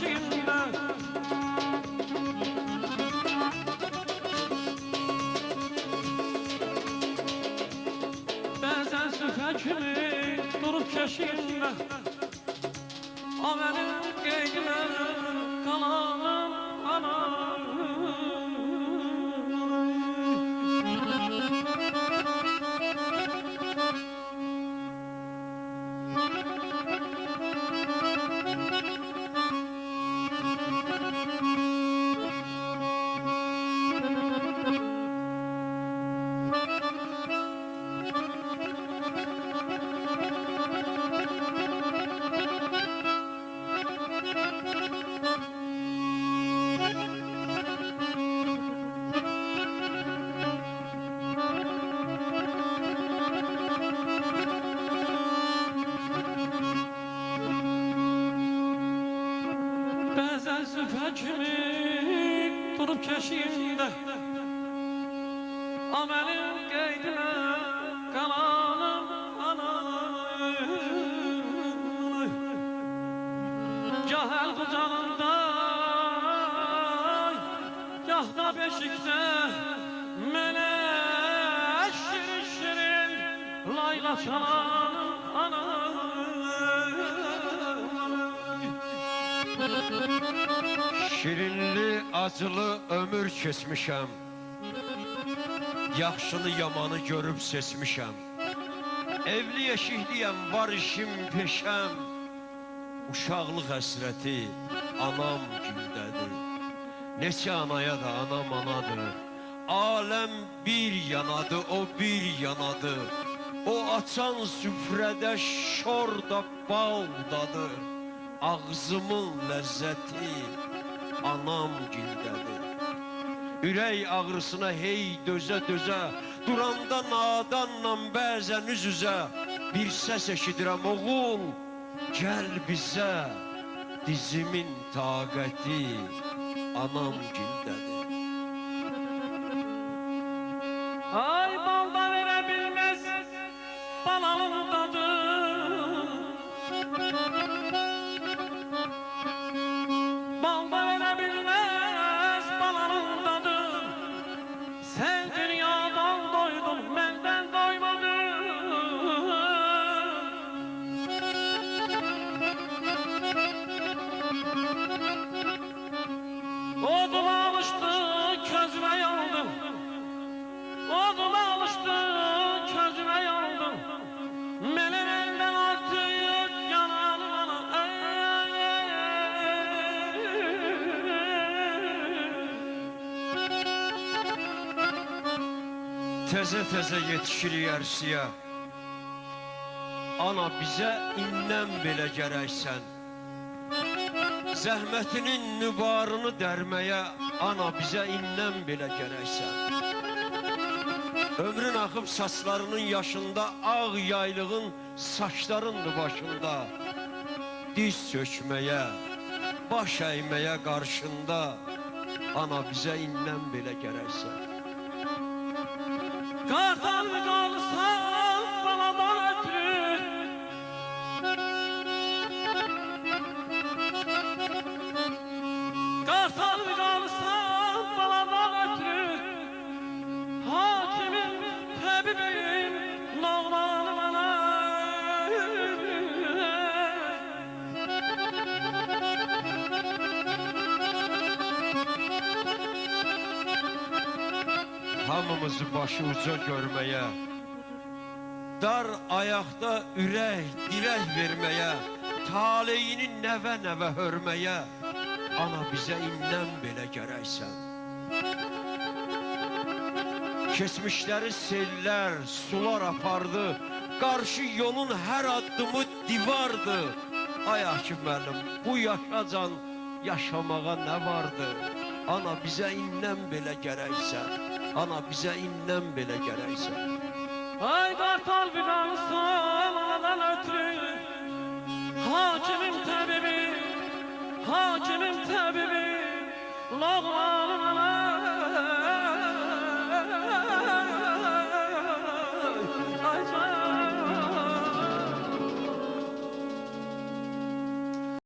peşinde Bazen süper kimi durup keşinde O Bazen süper kimi durup keşinde Amelin qeydinə qalanım anam Gah əl qucağında Gah da beşikdə Mənə şirin şirin Layla çalanım anam Şirinli, acılı ömür keçmişəm. Yaxşını, yamanı görüb seçmişəm. Evli yeşikliyəm, var işim, peşəm. Uşaqlıq həsrəti anam güldədir. Neçə anaya da anam anadır. Aləm bir yanadı, o bir yanadı. O açan süfrədə şor da baldadır. Ağzımın ləzzəti anam gildədir. Ürək ağrısına hey dözə dözə, duranda nadanla bəzən üz-üzə bir səs eşidirəm oğul, gəl bizə. Dizimin taqəti anam gildədir. Odun alıştı közüme yandım Odun alıştı közüme yandım Benim elden artık yanarım ana Təzə-təzə yetişirik ərsiyə. Ana bizə indən belə gərəksən. Zəhmətinin nübarını dərməyə ana bizə indən belə gərəksən. Ömrün axıb saçlarının yaşında ağ yaylığın saçlarındır başında. Diz çökməyə, baş əyməyə qarşında ana bizə indən belə gərəksən. Kartal kalsam hamımızı başı uca görməyə, dar ayaqda ürək, dilək verməyə, taleyini nəvə-nəvə hörməyə, ana bizə indən belə gərəksən. Keçmişləri sellər, sular apardı, qarşı yolun hər addımı divardı. Ay Akif müəllim, bu yaşacan yaşamağa nə vardı? Ana bizə indən belə gərəksən. Ana bizə indən belə gərəksən. Ay kartal bir kalsam anadan ötürü Hakimim tabibim, hakimim tabibim Lağlanım ana